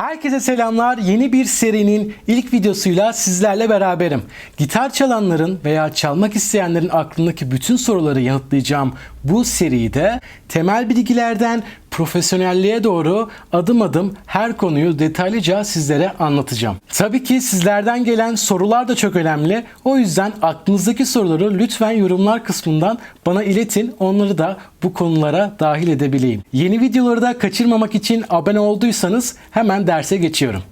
Herkese selamlar. Yeni bir serinin ilk videosuyla sizlerle beraberim. Gitar çalanların veya çalmak isteyenlerin aklındaki bütün soruları yanıtlayacağım bu seride temel bilgilerden profesyonelliğe doğru adım adım her konuyu detaylıca sizlere anlatacağım. Tabii ki sizlerden gelen sorular da çok önemli. O yüzden aklınızdaki soruları lütfen yorumlar kısmından bana iletin. Onları da bu konulara dahil edebileyim. Yeni videoları da kaçırmamak için abone olduysanız hemen derse geçiyorum.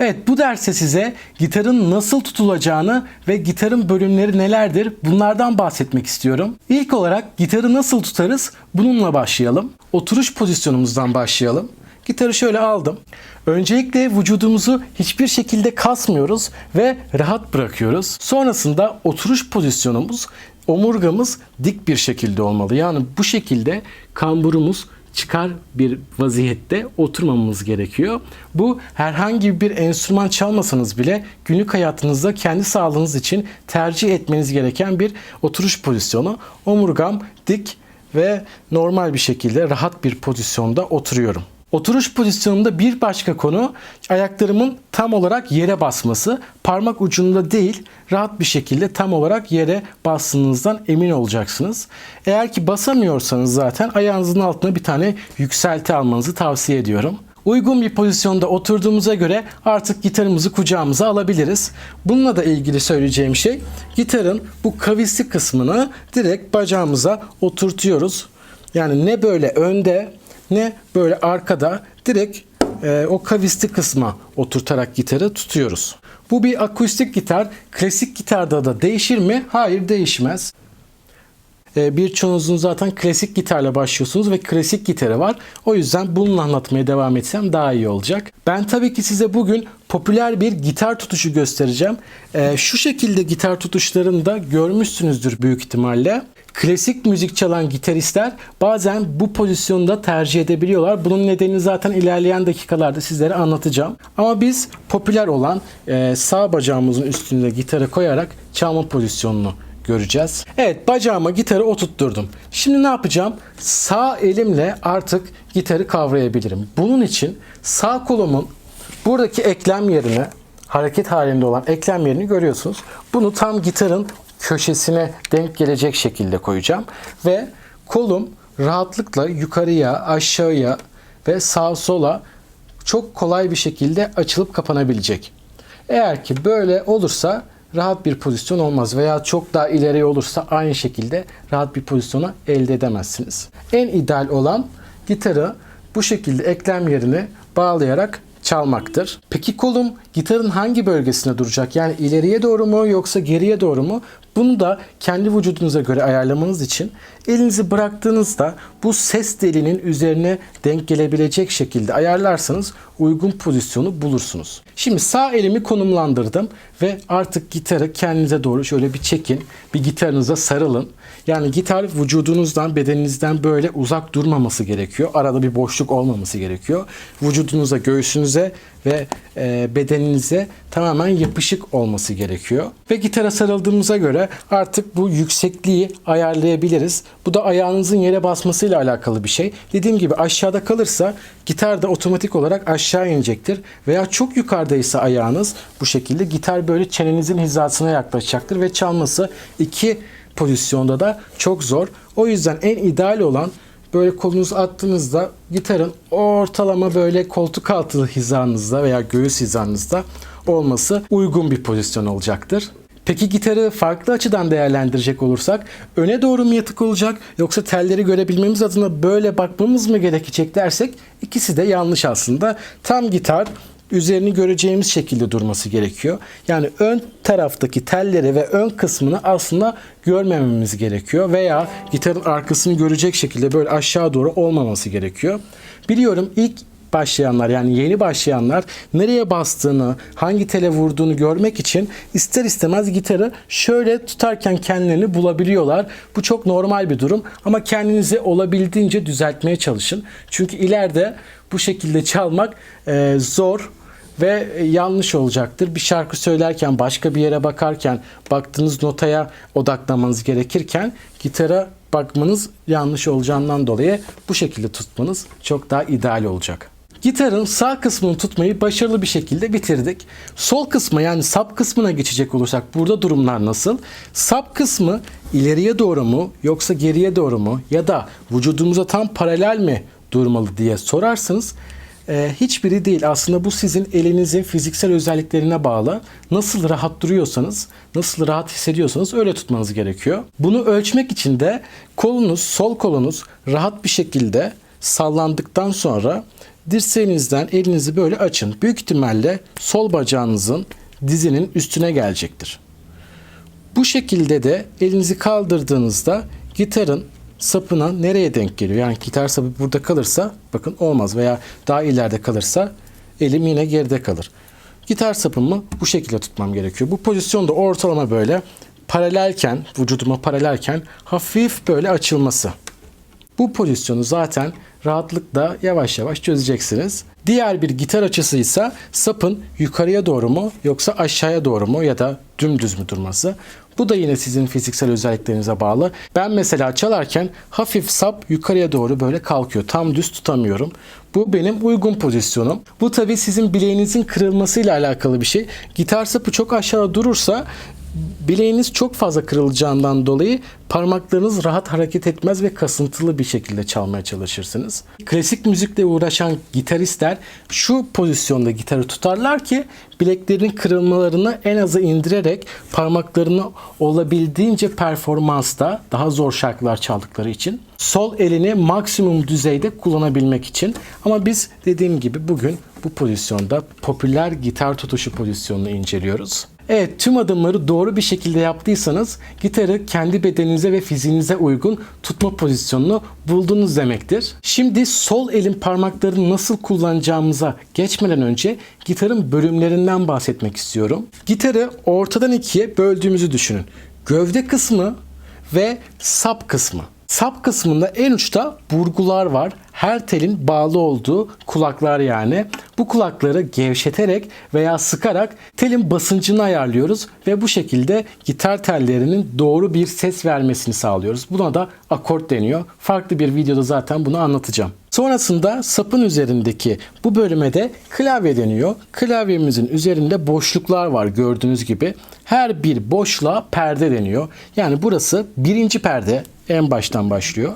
Evet bu derste size gitarın nasıl tutulacağını ve gitarın bölümleri nelerdir bunlardan bahsetmek istiyorum. İlk olarak gitarı nasıl tutarız bununla başlayalım. Oturuş pozisyonumuzdan başlayalım. Gitarı şöyle aldım. Öncelikle vücudumuzu hiçbir şekilde kasmıyoruz ve rahat bırakıyoruz. Sonrasında oturuş pozisyonumuz omurgamız dik bir şekilde olmalı. Yani bu şekilde kamburumuz çıkar bir vaziyette oturmamamız gerekiyor. Bu herhangi bir enstrüman çalmasanız bile günlük hayatınızda kendi sağlığınız için tercih etmeniz gereken bir oturuş pozisyonu. Omurgam dik ve normal bir şekilde rahat bir pozisyonda oturuyorum. Oturuş pozisyonunda bir başka konu ayaklarımın tam olarak yere basması. Parmak ucunda değil, rahat bir şekilde tam olarak yere bastığınızdan emin olacaksınız. Eğer ki basamıyorsanız zaten ayağınızın altına bir tane yükselti almanızı tavsiye ediyorum. Uygun bir pozisyonda oturduğumuza göre artık gitarımızı kucağımıza alabiliriz. Bununla da ilgili söyleyeceğim şey gitarın bu kavisli kısmını direkt bacağımıza oturtuyoruz. Yani ne böyle önde ne böyle arkada direkt e, o kavisli kısma oturtarak gitarı tutuyoruz. Bu bir akustik gitar. Klasik gitarda da değişir mi? Hayır değişmez. E, birçoğunuzun zaten klasik gitarla başlıyorsunuz ve klasik gitarı var. O yüzden bununla anlatmaya devam etsem daha iyi olacak. Ben tabii ki size bugün popüler bir gitar tutuşu göstereceğim. E, şu şekilde gitar tutuşlarını da görmüşsünüzdür büyük ihtimalle. Klasik müzik çalan gitaristler bazen bu pozisyonu da tercih edebiliyorlar. Bunun nedeni zaten ilerleyen dakikalarda sizlere anlatacağım. Ama biz popüler olan e, sağ bacağımızın üstünde gitarı koyarak çalma pozisyonunu göreceğiz. Evet bacağıma gitarı oturtturdum. Şimdi ne yapacağım? Sağ elimle artık gitarı kavrayabilirim. Bunun için sağ kolumun buradaki eklem yerine hareket halinde olan eklem yerini görüyorsunuz. Bunu tam gitarın köşesine denk gelecek şekilde koyacağım ve kolum rahatlıkla yukarıya, aşağıya ve sağa sola çok kolay bir şekilde açılıp kapanabilecek. Eğer ki böyle olursa rahat bir pozisyon olmaz veya çok daha ileriye olursa aynı şekilde rahat bir pozisyonu elde edemezsiniz. En ideal olan gitarı bu şekilde eklem yerine bağlayarak çalmaktır. Peki kolum gitarın hangi bölgesine duracak? Yani ileriye doğru mu yoksa geriye doğru mu? Bunu da kendi vücudunuza göre ayarlamanız için elinizi bıraktığınızda bu ses delinin üzerine denk gelebilecek şekilde ayarlarsanız uygun pozisyonu bulursunuz. Şimdi sağ elimi konumlandırdım ve artık gitarı kendinize doğru şöyle bir çekin. Bir gitarınıza sarılın. Yani gitar vücudunuzdan, bedeninizden böyle uzak durmaması gerekiyor. Arada bir boşluk olmaması gerekiyor. Vücudunuza, göğsünüze ve e, bedeninize tamamen yapışık olması gerekiyor. Ve gitara sarıldığımıza göre artık bu yüksekliği ayarlayabiliriz. Bu da ayağınızın yere basmasıyla alakalı bir şey. Dediğim gibi aşağıda kalırsa gitar da otomatik olarak aşağı inecektir. Veya çok yukarıdaysa ayağınız bu şekilde gitar böyle çenenizin hizasına yaklaşacaktır ve çalması iki pozisyonda da çok zor. O yüzden en ideal olan böyle kolunuzu attığınızda gitarın ortalama böyle koltuk altı hizanızda veya göğüs hizanızda olması uygun bir pozisyon olacaktır. Peki gitarı farklı açıdan değerlendirecek olursak öne doğru mu yatık olacak yoksa telleri görebilmemiz adına böyle bakmamız mı gerekecek dersek ikisi de yanlış aslında. Tam gitar üzerini göreceğimiz şekilde durması gerekiyor. Yani ön taraftaki telleri ve ön kısmını aslında görmememiz gerekiyor veya gitarın arkasını görecek şekilde böyle aşağı doğru olmaması gerekiyor. Biliyorum ilk başlayanlar yani yeni başlayanlar nereye bastığını, hangi tele vurduğunu görmek için ister istemez gitarı şöyle tutarken kendilerini bulabiliyorlar. Bu çok normal bir durum ama kendinizi olabildiğince düzeltmeye çalışın. Çünkü ileride bu şekilde çalmak e, zor ve yanlış olacaktır. Bir şarkı söylerken, başka bir yere bakarken, baktığınız notaya odaklanmanız gerekirken gitara bakmanız yanlış olacağından dolayı bu şekilde tutmanız çok daha ideal olacak. Gitarın sağ kısmını tutmayı başarılı bir şekilde bitirdik. Sol kısmı yani sap kısmına geçecek olursak burada durumlar nasıl? Sap kısmı ileriye doğru mu yoksa geriye doğru mu ya da vücudumuza tam paralel mi durmalı diye sorarsanız e, hiçbiri değil. Aslında bu sizin elinizin fiziksel özelliklerine bağlı. Nasıl rahat duruyorsanız, nasıl rahat hissediyorsanız öyle tutmanız gerekiyor. Bunu ölçmek için de kolunuz, sol kolunuz rahat bir şekilde sallandıktan sonra dirseğinizden elinizi böyle açın. Büyük ihtimalle sol bacağınızın dizinin üstüne gelecektir. Bu şekilde de elinizi kaldırdığınızda gitarın sapına nereye denk geliyor? Yani gitar sapı burada kalırsa bakın olmaz veya daha ileride kalırsa elim yine geride kalır. Gitar sapımı bu şekilde tutmam gerekiyor. Bu pozisyonda ortalama böyle paralelken, vücuduma paralelken hafif böyle açılması. Bu pozisyonu zaten rahatlıkla yavaş yavaş çözeceksiniz. Diğer bir gitar açısı ise sapın yukarıya doğru mu yoksa aşağıya doğru mu ya da dümdüz mü durması. Bu da yine sizin fiziksel özelliklerinize bağlı. Ben mesela çalarken hafif sap yukarıya doğru böyle kalkıyor. Tam düz tutamıyorum. Bu benim uygun pozisyonum. Bu tabi sizin bileğinizin kırılmasıyla alakalı bir şey. Gitar sapı çok aşağıda durursa bileğiniz çok fazla kırılacağından dolayı parmaklarınız rahat hareket etmez ve kasıntılı bir şekilde çalmaya çalışırsınız. Klasik müzikle uğraşan gitaristler şu pozisyonda gitarı tutarlar ki bileklerin kırılmalarını en aza indirerek parmaklarını olabildiğince performansta daha zor şarkılar çaldıkları için sol elini maksimum düzeyde kullanabilmek için ama biz dediğim gibi bugün bu pozisyonda popüler gitar tutuşu pozisyonunu inceliyoruz. Evet tüm adımları doğru bir şekilde yaptıysanız gitarı kendi bedeninize ve fiziğinize uygun tutma pozisyonunu buldunuz demektir. Şimdi sol elin parmaklarını nasıl kullanacağımıza geçmeden önce gitarın bölümlerinden bahsetmek istiyorum. Gitarı ortadan ikiye böldüğümüzü düşünün. Gövde kısmı ve sap kısmı. Sap kısmında en uçta burgular var. Her telin bağlı olduğu kulaklar yani. Bu kulakları gevşeterek veya sıkarak telin basıncını ayarlıyoruz ve bu şekilde gitar tellerinin doğru bir ses vermesini sağlıyoruz. Buna da akort deniyor. Farklı bir videoda zaten bunu anlatacağım. Sonrasında sapın üzerindeki bu bölüme de klavye deniyor. Klavyemizin üzerinde boşluklar var gördüğünüz gibi. Her bir boşluğa perde deniyor. Yani burası birinci perde en baştan başlıyor.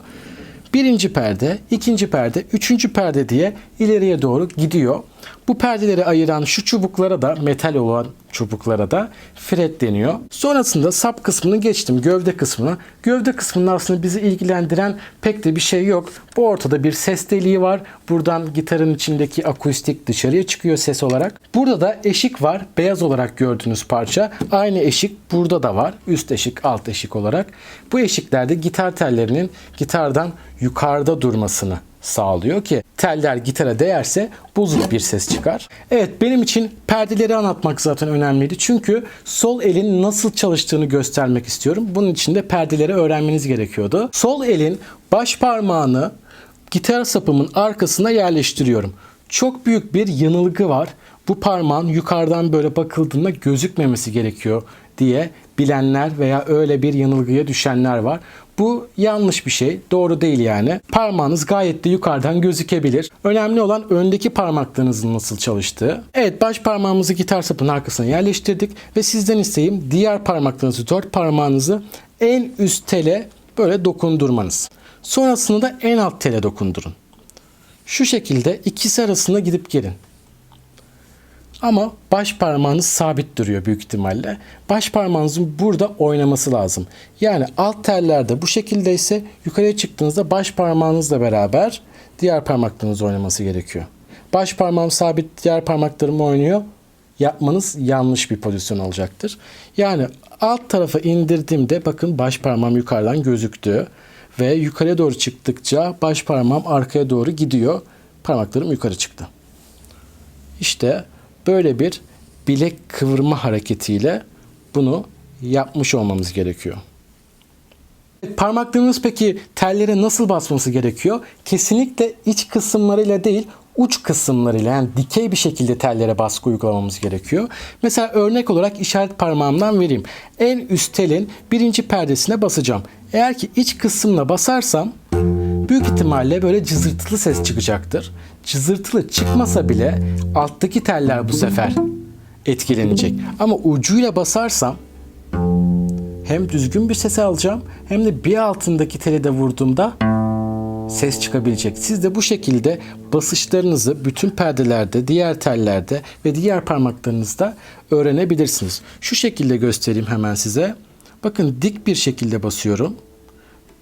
Birinci perde, ikinci perde, üçüncü perde diye ileriye doğru gidiyor. Bu perdeleri ayıran şu çubuklara da metal olan çubuklara da fret deniyor. Sonrasında sap kısmını geçtim gövde kısmına. Gövde kısmında aslında bizi ilgilendiren pek de bir şey yok. Bu ortada bir ses deliği var. Buradan gitarın içindeki akustik dışarıya çıkıyor ses olarak. Burada da eşik var. Beyaz olarak gördüğünüz parça. Aynı eşik burada da var. Üst eşik, alt eşik olarak. Bu eşiklerde gitar tellerinin gitardan yukarıda durmasını sağlıyor ki teller gitara değerse bozuk bir ses çıkar. Evet benim için perdeleri anlatmak zaten önemliydi. Çünkü sol elin nasıl çalıştığını göstermek istiyorum. Bunun için de perdeleri öğrenmeniz gerekiyordu. Sol elin baş parmağını gitar sapımın arkasına yerleştiriyorum. Çok büyük bir yanılgı var. Bu parmağın yukarıdan böyle bakıldığında gözükmemesi gerekiyor diye bilenler veya öyle bir yanılgıya düşenler var. Bu yanlış bir şey. Doğru değil yani. Parmağınız gayet de yukarıdan gözükebilir. Önemli olan öndeki parmaklarınızın nasıl çalıştığı. Evet baş parmağımızı gitar sapının arkasına yerleştirdik ve sizden isteğim diğer parmaklarınızı, dört parmağınızı en üst tele böyle dokundurmanız. Sonrasında da en alt tele dokundurun. Şu şekilde ikisi arasında gidip gelin. Ama baş parmağınız sabit duruyor büyük ihtimalle. Baş parmağınızın burada oynaması lazım. Yani alt tellerde bu şekilde ise yukarıya çıktığınızda baş parmağınızla beraber diğer parmaklarınız oynaması gerekiyor. Baş parmağım sabit, diğer parmaklarım oynuyor. Yapmanız yanlış bir pozisyon olacaktır. Yani alt tarafa indirdiğimde bakın baş parmağım yukarıdan gözüktü ve yukarıya doğru çıktıkça baş parmağım arkaya doğru gidiyor. Parmaklarım yukarı çıktı. İşte böyle bir bilek kıvırma hareketiyle bunu yapmış olmamız gerekiyor. Parmaklarımız peki tellere nasıl basması gerekiyor? Kesinlikle iç kısımlarıyla değil uç kısımlarıyla yani dikey bir şekilde tellere baskı uygulamamız gerekiyor. Mesela örnek olarak işaret parmağımdan vereyim. En üst telin birinci perdesine basacağım. Eğer ki iç kısmına basarsam büyük ihtimalle böyle cızırtılı ses çıkacaktır. Cızırtılı çıkmasa bile alttaki teller bu sefer etkilenecek. Ama ucuyla basarsam hem düzgün bir ses alacağım hem de bir altındaki tele de vurduğumda ses çıkabilecek. Siz de bu şekilde basışlarınızı bütün perdelerde, diğer tellerde ve diğer parmaklarınızda öğrenebilirsiniz. Şu şekilde göstereyim hemen size. Bakın dik bir şekilde basıyorum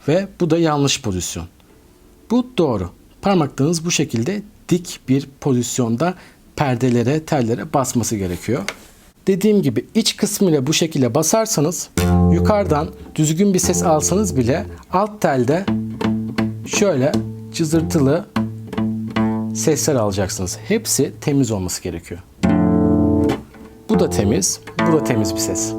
ve bu da yanlış pozisyon. Bu doğru. Parmaklarınız bu şekilde dik bir pozisyonda perdelere, tellere basması gerekiyor. Dediğim gibi iç kısmıyla bu şekilde basarsanız yukarıdan düzgün bir ses alsanız bile alt telde şöyle cızırtılı sesler alacaksınız. Hepsi temiz olması gerekiyor. Bu da temiz, bu da temiz bir ses.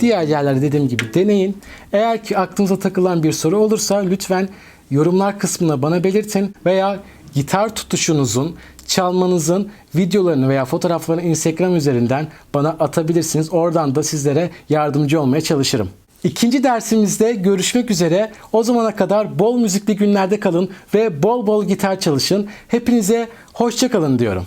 Diğer yerlerde dediğim gibi deneyin. Eğer ki aklınıza takılan bir soru olursa lütfen yorumlar kısmına bana belirtin veya gitar tutuşunuzun, çalmanızın videolarını veya fotoğraflarını Instagram üzerinden bana atabilirsiniz. Oradan da sizlere yardımcı olmaya çalışırım. İkinci dersimizde görüşmek üzere. O zamana kadar bol müzikli günlerde kalın ve bol bol gitar çalışın. Hepinize hoşça kalın diyorum.